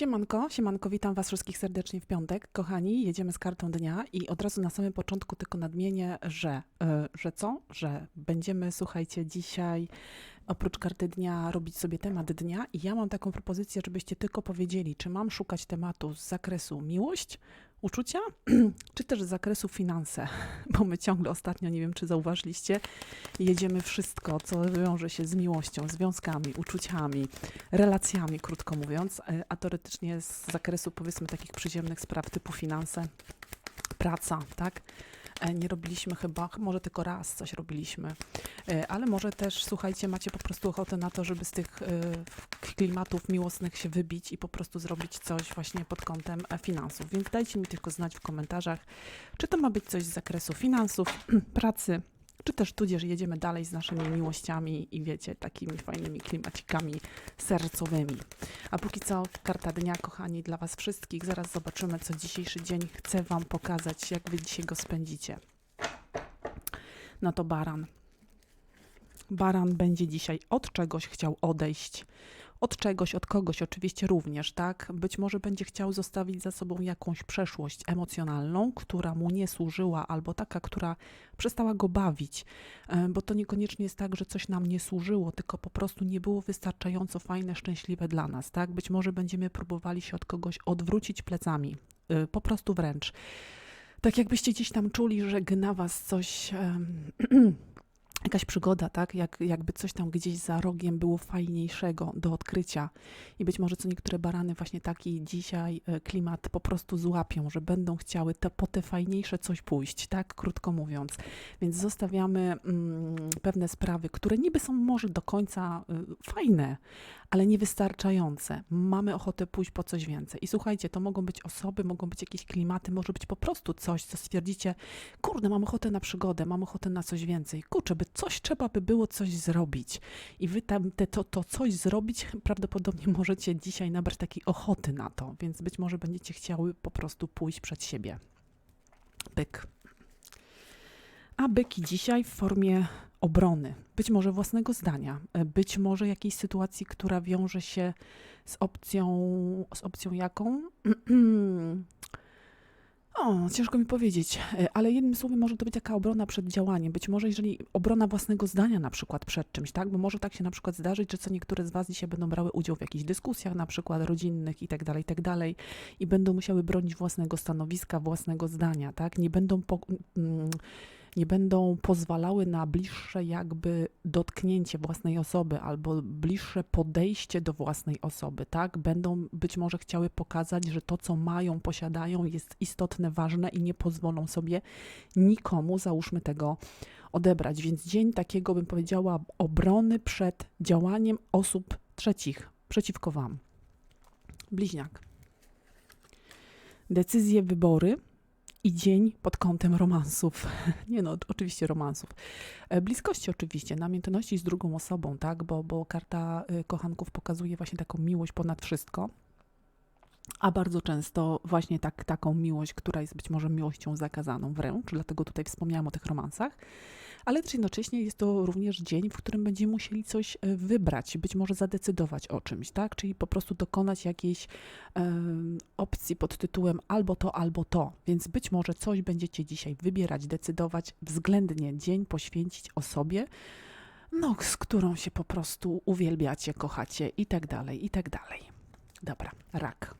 Siemanko, siemanko, witam Was wszystkich serdecznie w piątek. Kochani, jedziemy z kartą dnia i od razu na samym początku tylko nadmienię, że, e, że co? Że będziemy, słuchajcie, dzisiaj oprócz karty dnia robić sobie temat dnia i ja mam taką propozycję, żebyście tylko powiedzieli, czy mam szukać tematu z zakresu miłość, uczucia, czy też z zakresu finanse, bo my ciągle ostatnio, nie wiem czy zauważyliście, jedziemy wszystko, co wiąże się z miłością, związkami, uczuciami, relacjami, krótko mówiąc, e, a teoretycznie z zakresu powiedzmy takich przyziemnych spraw typu finanse, praca, tak? E, Nie robiliśmy chyba, może tylko raz coś robiliśmy, E, ale może też, słuchajcie, macie po prostu ochotę na to, żeby z tych e, klimatów miłosnych się wybić i po prostu zrobić coś właśnie pod kątem finansów. Więc dajcie mi tylko znać w komentarzach, czy to ma być coś z zakresu finansów, pracy, czy też tudzież jedziemy dalej z naszymi miłościami i wiecie, takimi fajnymi klimacikami sercowymi. A póki co, karta dnia, kochani, dla Was wszystkich. Zaraz zobaczymy, co dzisiejszy dzień chce Wam pokazać, jak Wy dzisiaj go spędzicie. No to baran. Baran będzie dzisiaj od czegoś chciał odejść. Od czegoś, od kogoś oczywiście również, tak? Być może będzie chciał zostawić za sobą jakąś przeszłość emocjonalną, która mu nie służyła, albo taka, która przestała go bawić. E, Bo to niekoniecznie jest tak, że coś nam nie służyło, tylko po prostu nie było wystarczająco fajne, szczęśliwe dla nas, tak? Być może będziemy próbowali się od kogoś odwrócić plecami, e, po prostu wręcz. Tak jakbyście gdzieś tam czuli, że gna was coś. Jakaś przygoda, tak? Jak, jakby coś tam gdzieś za rogiem było fajniejszego do odkrycia. I być może co niektóre barany właśnie taki dzisiaj e, klimat po prostu złapią, że będą chciały te, po te fajniejsze coś pójść, tak? Krótko mówiąc. Więc zostawiamy mm, pewne sprawy, które niby są może do końca y, fajne, ale niewystarczające. Mamy ochotę pójść po coś więcej. I słuchajcie, to mogą być osoby, mogą być jakieś klimaty, może być po prostu coś, co stwierdzicie, kurde, mam ochotę na przygodę, mam ochotę na coś więcej. Kurczę, by coś trzeba by było coś zrobić. I wy tam te, to, to coś zrobić, prawdopodobnie możecie dzisiaj nabrać takiej ochoty na to, więc być może będziecie chciały po prostu pójść przed siebie. Byk. A byki dzisiaj w formie obrony, być może własnego zdania, być może jakiejś sytuacji, która wiąże się z opcją, z opcją jaką? O, ciężko mi powiedzieć, e, ale jednym słowem może to być taka obrona przed działaniem. Być może jeżeli obrona własnego zdania na przykład przed czymś, tak? Bo może tak się na przykład zdarzyć, że co niektóre z Was dzisiaj będą brały udział w jakichś dyskusjach na przykład rodzinnych i tak dalej, i tak dalej i będą musiały bronić własnego stanowiska, własnego zdania, tak? Nie będą po, mm, nie będą pozwalały na bliższe jakby dotknięcie własnej osoby albo bliższe podejście do własnej osoby, tak? Będą być może chciały pokazać, że to, co mają, posiadają, jest istotne, ważne i nie pozwolą sobie nikomu, załóżmy tego, odebrać. Więc dzień takiego, bym powiedziała, obrony przed działaniem osób trzecich przeciwko Wam. Bliźniak. Decyzje, wybory i dzień pod kątem romansów. Nie no, oczywiście romansów. E, Bliskości oczywiście, namiętności z drugą osobą, tak, bo, bo karta y, kochanków pokazuje właśnie taką miłość ponad wszystko. A bardzo często właśnie tak, taką miłość, która jest być może miłością zakazaną wręcz, dlatego tutaj wspomniałam o tych romansach, ale też jednocześnie jest to również dzień, w którym będziemy musieli coś e, wybrać, być może zadecydować o czymś, tak? Czyli po prostu dokonać jakiejś em, opcji pod tytułem albo to, albo to. Więc być może coś będziecie dzisiaj wybierać, decydować, względnie dzień poświęcić osobie, no, z którą się po prostu uwielbiacie, kochacie i tak dalej, i tak dalej. Dobra, rak.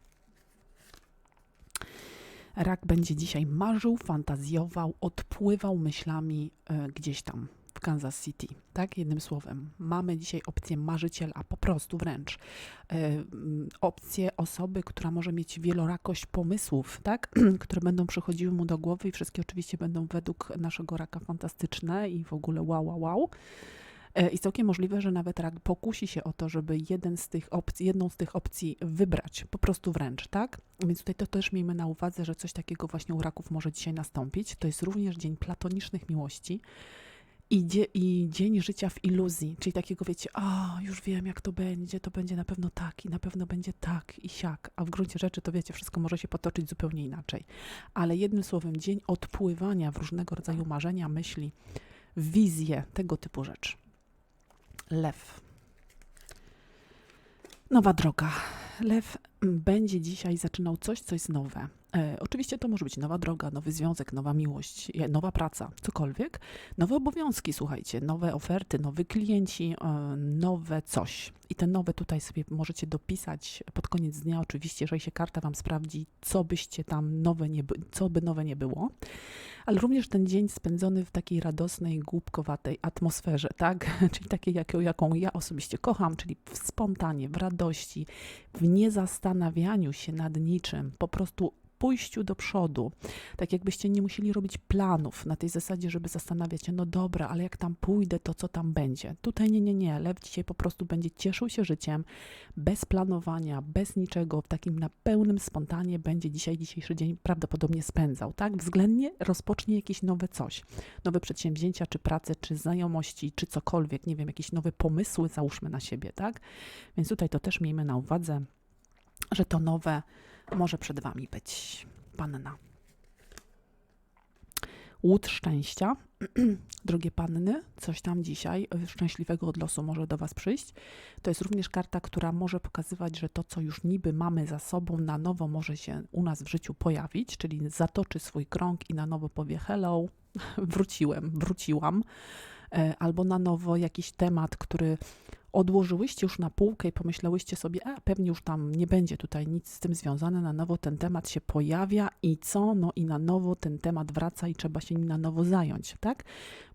Rak będzie dzisiaj marzył, fantazjował, odpływał myślami e, gdzieś tam w Kansas City. Tak, jednym słowem. Mamy dzisiaj opcję marzyciela, po prostu wręcz. E, mm, opcję osoby, która może mieć wielorakość pomysłów, tak, które będą przychodziły mu do głowy i wszystkie oczywiście będą według naszego raka fantastyczne i w ogóle wow, wow, wow. E, I całkiem możliwe, że nawet rak pokusi się o to, żeby jeden z tych opcji, jedną z tych opcji wybrać, po prostu wręcz, tak? Więc tutaj to też miejmy na uwadze, że coś takiego właśnie u raków może dzisiaj nastąpić. To jest również dzień platonicznych miłości i, dzie, i dzień życia w iluzji, czyli takiego wiecie, a już wiem jak to będzie, to będzie na pewno tak i na pewno będzie tak i siak, a w gruncie rzeczy to wiecie, wszystko może się potoczyć zupełnie inaczej. Ale jednym słowem, dzień odpływania w różnego rodzaju marzenia, myśli, wizje, tego typu rzeczy. Lew. Nowa droga. Lew będzie dzisiaj zaczynał coś, co jest nowe. E, oczywiście to może być nowa droga, nowy związek, nowa miłość, nowa praca, cokolwiek. Nowe obowiązki, słuchajcie, nowe oferty, nowi klienci, e, nowe coś. I te nowe tutaj sobie możecie dopisać pod koniec dnia, oczywiście, jeżeli się karta Wam sprawdzi, co byście tam nowe nie, co by nowe nie było. Ale również ten dzień spędzony w takiej radosnej, głupkowatej atmosferze, tak? Czyli takiej, jaką, jaką ja osobiście kocham, czyli w spontanie, w radości, w niezastanawianiu się nad niczym, po prostu pójściu do przodu. Tak jakbyście nie musieli robić planów na tej zasadzie, żeby zastanawiać się, no dobra, ale jak tam pójdę, to co tam będzie? Tutaj nie, nie, nie. Lew dzisiaj po prostu będzie cieszył się życiem, bez planowania, bez niczego, w takim na pełnym spontanie będzie dzisiaj, dzisiejszy dzień prawdopodobnie spędzał, tak? Względnie rozpocznie jakieś nowe coś. Nowe przedsięwzięcia, czy pracę, czy znajomości, czy cokolwiek, nie wiem, jakieś nowe pomysły załóżmy na siebie, tak? Więc tutaj to też miejmy na uwadze, że to nowe może przed Wami być. Panna. Łód szczęścia. Drogie panny, coś tam dzisiaj y, szczęśliwego od losu może do Was przyjść. To jest również karta, która może pokazywać, że to, co już niby mamy za sobą, na nowo może się u nas w życiu pojawić, czyli zatoczy swój krąg i na nowo powie hello, wróciłem, wróciłam. E, Albo na nowo jakiś temat, który odłożyłyście już na półkę i pomyślałyście sobie, a pewnie już tam nie będzie tutaj nic z tym związane, na nowo ten temat się pojawia i co? No i na nowo ten temat wraca i trzeba się nim na nowo zająć, tak?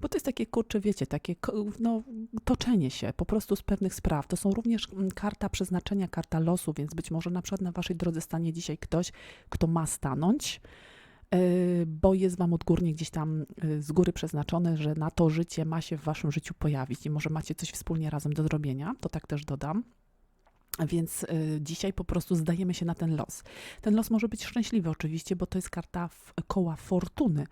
Bo to jest takie, kurczę, wiecie, takie no, toczenie się po prostu z pewnych spraw. To są również mm, karta przeznaczenia, karta losu, więc być może na przykład na waszej drodze stanie dzisiaj ktoś, kto ma stanąć, bo jest wam odgórnie gdzieś tam yy, z góry przeznaczone, że na to życie ma się w waszym życiu pojawić i może macie coś wspólnie razem do zrobienia, to tak też dodam. Więc y, dzisiaj po prostu zdajemy się na ten los. Ten los może być szczęśliwy oczywiście, bo to jest karta koła fortuny,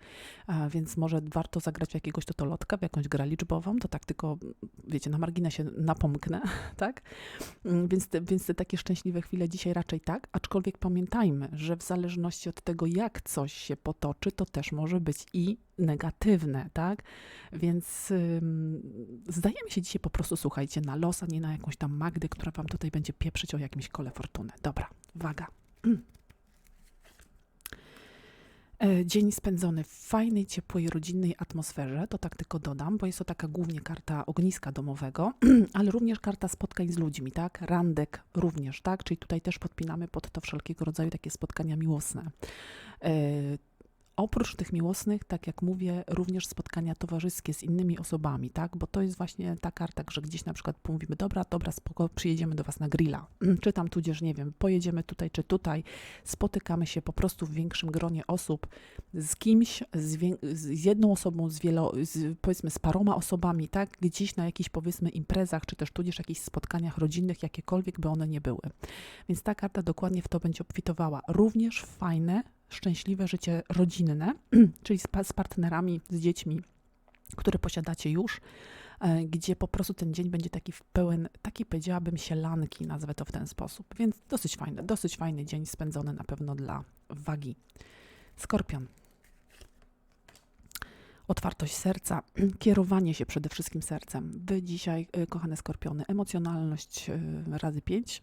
więc może warto zagrać w jakiegoś totolotka, w jakąś grę liczbową, to tak tylko, wiecie, na marginesie napomknę, tak? Mm, Więc te, więc te takie szczęśliwe chwile dzisiaj raczej tak, aczkolwiek pamiętajmy, że w zależności od tego, jak coś się potoczy, to też może być i negatywne, tak? Więc ym, zdajemy się dzisiaj po prostu, słuchajcie, na los, a nie na jakąś tam Magdę, która wam tutaj będzie pieprzyć o jakimś kole fortuny. Dobra, uwaga. E, Dzień spędzony w fajnej, ciepłej, rodzinnej atmosferze, to tak tylko dodam, bo jest to taka głównie karta ogniska domowego, ale również karta spotkań z ludźmi, tak? Randek również, tak? Czyli tutaj też podpinamy pod to wszelkiego rodzaju takie spotkania miłosne. Oprócz tych miłosnych, tak jak mówię, również spotkania towarzyskie z innymi osobami, tak? Bo to jest właśnie ta karta, że gdzieś na przykład mówimy, dobra, dobra, spoko, przyjedziemy do Was na grilla, czy tam tudzież, nie wiem, pojedziemy tutaj czy tutaj, spotykamy się po prostu w większym gronie osób z kimś, z, z jedną osobą, z wielo, z, powiedzmy z paroma osobami, tak? Gdzieś na jakichś powiedzmy imprezach, czy też tudzież jakichś spotkaniach rodzinnych, jakiekolwiek by one nie były. Więc ta karta dokładnie w to będzie obfitowała. Również fajne, szczęśliwe życie rodzinne, czyli z, z partnerami, z dziećmi, które posiadacie już, e, gdzie po prostu ten dzień będzie taki w pełen, taki powiedziałabym sielanki, nazwę to w ten sposób. Więc dosyć fajny, dosyć fajny dzień spędzony na pewno dla wagi. Skorpion. Otwartość serca, kierowanie się przede wszystkim sercem. Wy dzisiaj, y, kochane skorpiony, emocjonalność y, razy pięć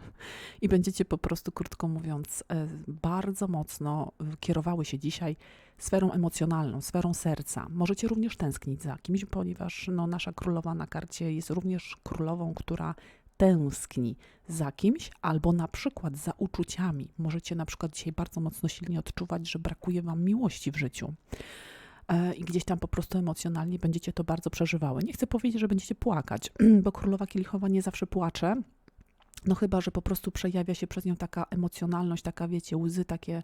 i będziecie po prostu, krótko mówiąc, e, bardzo mocno y, kierowały się dzisiaj sferą emocjonalną, sferą serca. Możecie również tęsknić za kimś, ponieważ no, nasza królowa na karcie jest również królową, która tęskni za kimś albo na przykład za uczuciami. Możecie na przykład dzisiaj bardzo mocno silnie odczuwać, że brakuje wam miłości w życiu. E, I gdzieś tam po prostu emocjonalnie będziecie to bardzo przeżywały. Nie chcę powiedzieć, że będziecie płakać, bo królowa kielichowa nie zawsze płacze. No chyba, że po prostu przejawia się przez nią taka emocjonalność, taka wiecie, łzy takie,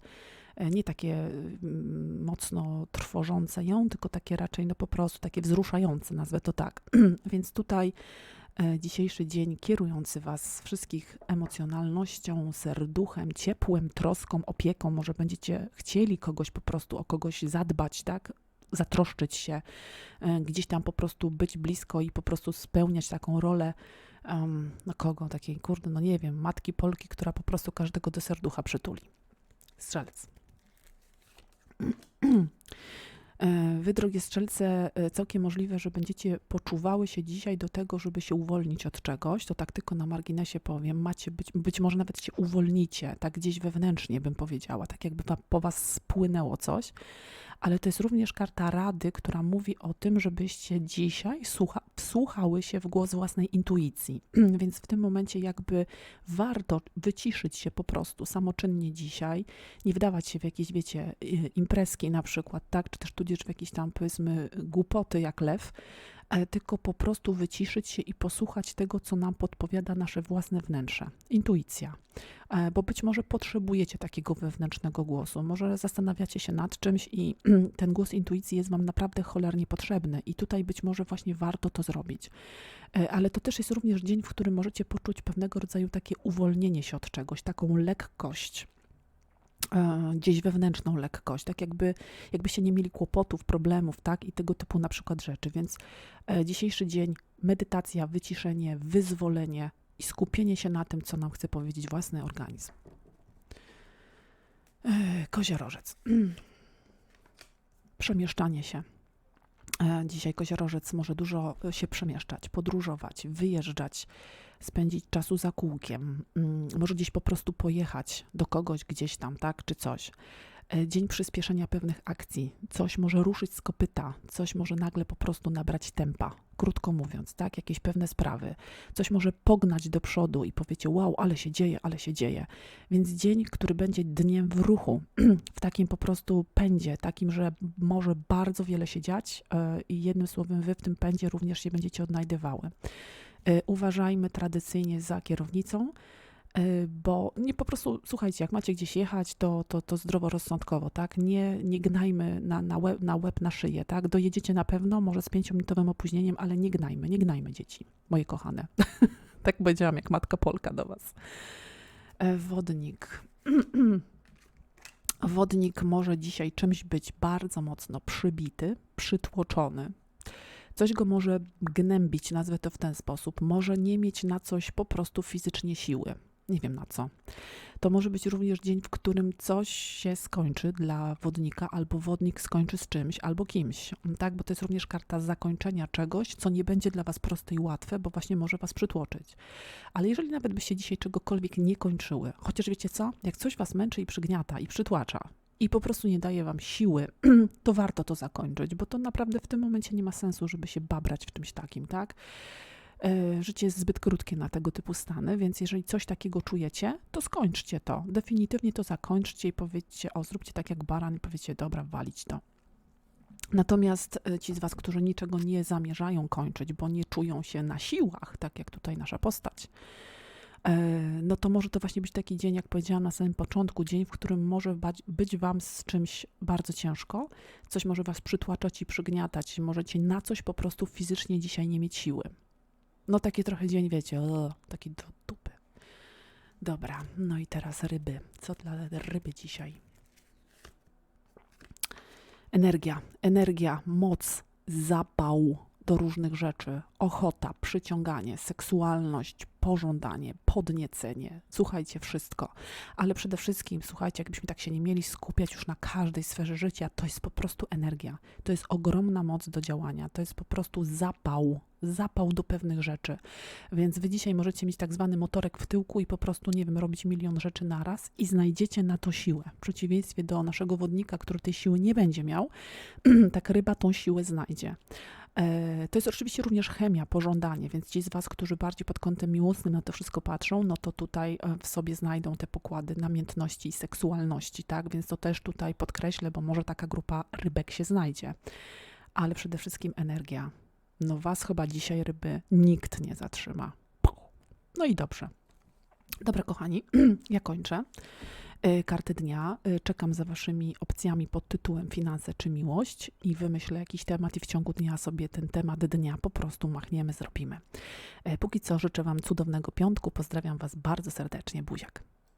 e, nie takie mm, mocno trwożące ją, tylko takie raczej no po prostu takie wzruszające, nazwę to tak. Więc tutaj e, dzisiejszy dzień kierujący Was wszystkich emocjonalnością, serduchem, ciepłem, troską, opieką. Może będziecie chcieli kogoś po prostu o kogoś zadbać, tak? Zatroszczyć się, e, gdzieś tam po prostu być blisko i po prostu spełniać taką rolę. Um, no kogo? Takiej, kurde, no nie wiem, matki Polki, która po prostu każdego do serducha przytuli. Strzelec. E, wy, drogie strzelce, e, całkiem możliwe, że będziecie poczuwały się dzisiaj do tego, żeby się uwolnić od czegoś. To tak tylko na marginesie powiem. Macie być, być może nawet się uwolnicie, tak gdzieś wewnętrznie bym powiedziała, tak jakby po was spłynęło coś ale to jest również karta rady, która mówi o tym, żebyście dzisiaj słucha, wsłuchały się w głos własnej intuicji. Więc w tym momencie jakby warto wyciszyć się po prostu samoczynnie dzisiaj, nie wdawać się w jakieś, wiecie, imprezki na przykład, tak, czy też tudzież w jakieś tam, powiedzmy, głupoty jak lew, tylko po prostu wyciszyć się i posłuchać tego, co nam podpowiada nasze własne wnętrze. Intuicja. E, bo być może potrzebujecie takiego wewnętrznego głosu, może zastanawiacie się nad czymś i ten głos intuicji jest Wam naprawdę cholernie potrzebny, i tutaj być może właśnie warto to zrobić. E, ale to też jest również dzień, w którym możecie poczuć pewnego rodzaju takie uwolnienie się od czegoś, taką lekkość gdzieś wewnętrzną lekkość, tak jakby, jakbyście nie mieli kłopotów, problemów, tak, i tego typu na przykład rzeczy. Więc e, dzisiejszy dzień, medytacja, wyciszenie, wyzwolenie i skupienie się na tym, co nam chce powiedzieć własny organizm. E, koziorożec. Przemieszczanie się. Dzisiaj koziorożec może dużo się przemieszczać, podróżować, wyjeżdżać, spędzić czasu za kółkiem, mm, może gdzieś po prostu pojechać do kogoś gdzieś tam, tak, czy coś. E, dzień przyspieszenia pewnych akcji, coś może ruszyć z kopyta, coś może nagle po prostu nabrać tempa, krótko mówiąc, tak, jakieś pewne sprawy, coś może pognać do przodu i powiecie, wow, ale się dzieje, ale się dzieje. Więc dzień, który będzie dniem w ruchu, w takim po prostu pędzie, takim, że może bardzo wiele się dziać e, i jednym słowem, wy w tym pędzie również się będziecie odnajdywały. E, uważajmy tradycyjnie za kierownicą, e, bo nie po prostu, słuchajcie, jak macie gdzieś jechać, to, to, to zdroworozsądkowo, tak? Nie, nie gnajmy na, na, łeb, na łeb, na szyję, tak? Dojedziecie na pewno, może z pięciominutowym opóźnieniem, ale nie gnajmy, nie gnajmy dzieci, moje kochane. tak powiedziałam, jak matka Polka do was. E, wodnik. Wodnik może dzisiaj czymś być bardzo mocno przybity, przytłoczony, Coś go może gnębić, nazwę to w ten sposób, może nie mieć na coś po prostu fizycznie siły. Nie wiem na co. To może być również dzień, w którym coś się skończy dla wodnika, albo wodnik skończy z czymś, albo kimś. Tak, bo to jest również karta zakończenia czegoś, co nie będzie dla Was proste i łatwe, bo właśnie może Was przytłoczyć. Ale jeżeli nawet byście dzisiaj czegokolwiek nie kończyły, chociaż wiecie co, jak coś Was męczy i przygniata i przytłacza, i po prostu nie daje wam siły, to warto to zakończyć, bo to naprawdę w tym momencie nie ma sensu, żeby się babrać w czymś takim, tak? E, życie jest zbyt krótkie na tego typu stany, więc jeżeli coś takiego czujecie, to skończcie to. Definitywnie to zakończcie i powiedzcie, o, zróbcie tak jak baran i powiedzcie, dobra, walić to. Natomiast e, ci z Was, którzy niczego nie zamierzają kończyć, bo nie czują się na siłach, tak jak tutaj nasza postać, no to może to właśnie być taki dzień, jak powiedziałam na samym początku, dzień, w którym może być Wam z czymś bardzo ciężko, coś może Was przytłaczać i przygniatać, możecie na coś po prostu fizycznie dzisiaj nie mieć siły. No taki trochę dzień, wiecie, o, taki do dupy. Dobra, no i teraz ryby. Co dla ryby dzisiaj? Energia, energia, moc, zapał do różnych rzeczy, ochota, przyciąganie, seksualność, pożądanie, podniecenie. Słuchajcie, wszystko. Ale przede wszystkim, słuchajcie, jakbyśmy tak się nie mieli skupiać już na każdej sferze życia, to jest po prostu energia. To jest ogromna moc do działania. To jest po prostu zapał, zapał do pewnych rzeczy. Więc wy dzisiaj możecie mieć tak zwany motorek w tyłku i po prostu, nie wiem, robić milion rzeczy naraz i znajdziecie na to siłę. W przeciwieństwie do naszego wodnika, który tej siły nie będzie miał, tak ryba tą siłę znajdzie. E, to jest oczywiście również chemia, pożądanie, więc ci z Was, którzy bardziej pod kątem miłosnym na to wszystko patrzą, no to tutaj e, w sobie znajdą te pokłady namiętności i seksualności, tak? Więc to też tutaj podkreślę, bo może taka grupa rybek się znajdzie. Ale przede wszystkim energia. No Was chyba dzisiaj ryby nikt nie zatrzyma. No i dobrze. Dobra, kochani, ja kończę. Y, karty dnia. Y, czekam za Waszymi opcjami pod tytułem Finanse czy Miłość i wymyślę jakiś temat i w ciągu dnia sobie ten temat dnia po prostu machniemy, zrobimy. Y, póki co życzę Wam cudownego piątku. Pozdrawiam Was bardzo serdecznie. Buziak.